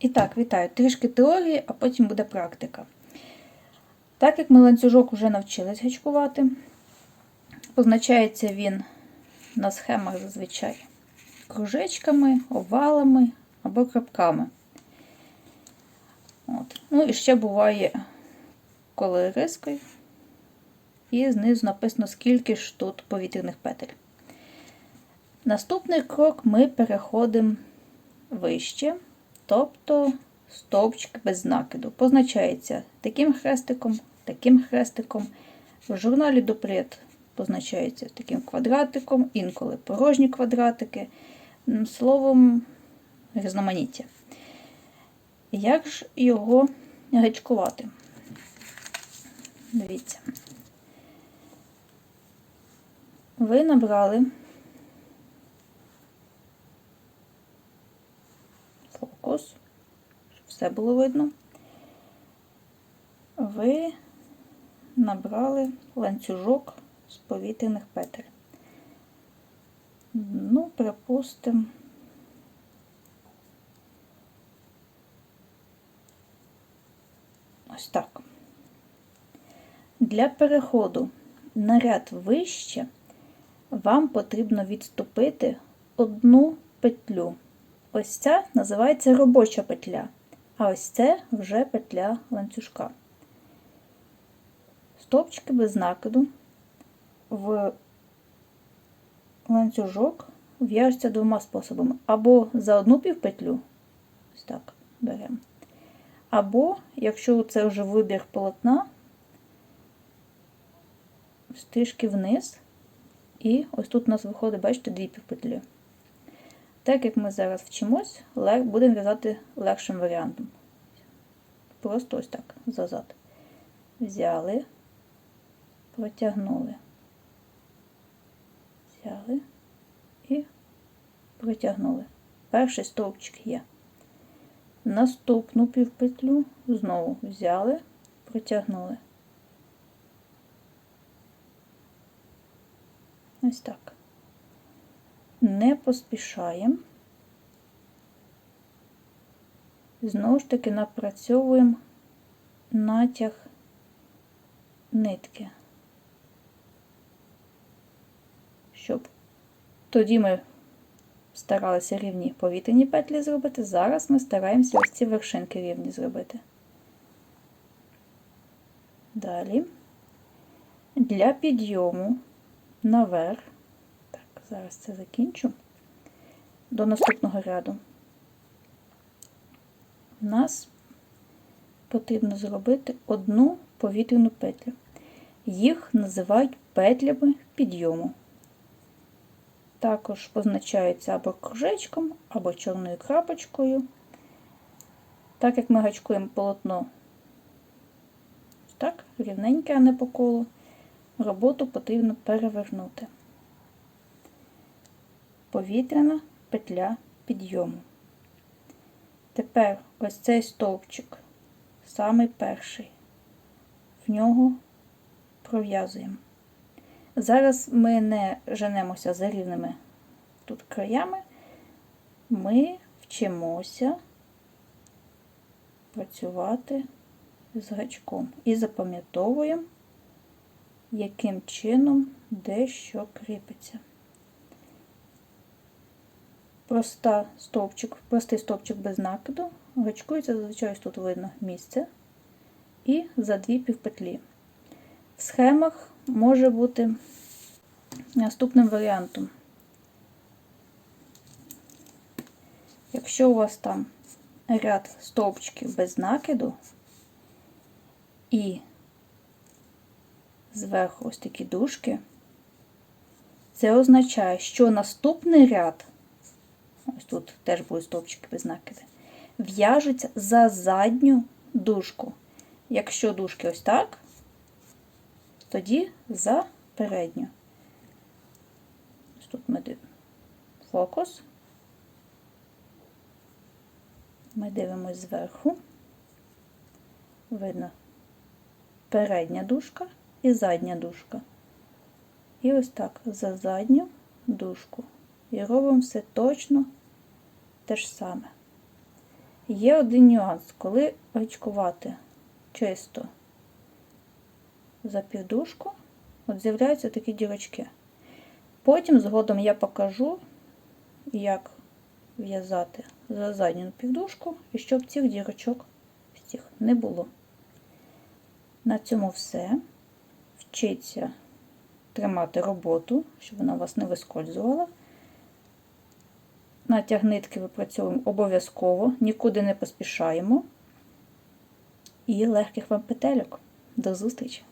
І так, вітаю. Трішки теорії, а потім буде практика. Так як ми ланцюжок вже навчились гачкувати, позначається він на схемах зазвичай кружечками, овалами або крапками. От. Ну і ще буває коли рискою. І знизу написано, скільки ж тут повітряних петель. Наступний крок ми переходимо вище, тобто стовпчик без накиду. Позначається таким хрестиком, таким хрестиком. В журналі Дуплет позначається таким квадратиком, інколи порожні квадратики. Словом, різноманіття. Як ж його гачкувати? Дивіться. Ви набрали фокус, щоб було видно. Ви набрали ланцюжок з повітряних петель. Ну, припустимо, ось так. Для переходу на ряд вище вам потрібно відступити одну петлю. Ось ця називається робоча петля, а ось це вже петля ланцюжка. Стовпчики без накиду в ланцюжок в'яжуться двома способами. Або за одну півпетлю, ось так беремо. Або, якщо це вже вибір полотна, трішки вниз, і ось тут у нас виходить, бачите, дві півпетлі. Так як ми зараз вчимось, будемо в'язати легшим варіантом. Просто ось так, зазад. Взяли, протягнули, взяли і протягнули. Перший стовпчик є. Наступну півпетлю знову взяли, протягнули. Ось так. Не поспішаємо. Знову ж таки напрацьовуємо натяг нитки. Щоб тоді ми старалися рівні повітряні петлі зробити, зараз ми стараємося ось ці вершинки рівні зробити. Далі для підйому наверх. Зараз це закінчу. До наступного ряду. У нас потрібно зробити одну повітряну петлю. Їх називають петлями підйому. Також позначаються або кружечком, або чорною крапочкою. Так як ми гачкуємо полотно так, рівненьке, а не по колу роботу потрібно перевернути. Повітряна петля підйому. Тепер ось цей стовпчик, самий перший, в нього пров'язуємо. Зараз ми не женемося за рівними тут краями, ми вчимося працювати з гачком і запам'ятовуємо яким чином дещо кріпиться. Проста стовпчик, простий стовпчик без накиду, гачкується, зазвичай тут видно місце, і за дві півпетлі. В схемах може бути наступним варіантом. Якщо у вас там ряд стовпчиків без накиду і зверху ось такі дужки. Це означає, що наступний ряд, ось тут теж будуть стовпчики без накиди, в'яжеться за задню дужку. Якщо дужки ось так, тоді за передню. Ось тут ми дивимо фокус. Ми дивимось зверху. Видно передня дужка і задня дужка. І ось так за задню дужку. І робимо все точно те ж саме. Є один нюанс, коли очкувати чисто за півдужку, от з'являються такі дірочки. Потім згодом я покажу, як в'язати за задню півдужку, і щоб цих дірочок цих не було. На цьому все. Вчиться тримати роботу, щоб вона у вас не вискользувала. Натяг нитки випрацьовуємо обов'язково, нікуди не поспішаємо. І легких вам петельок. До зустрічі!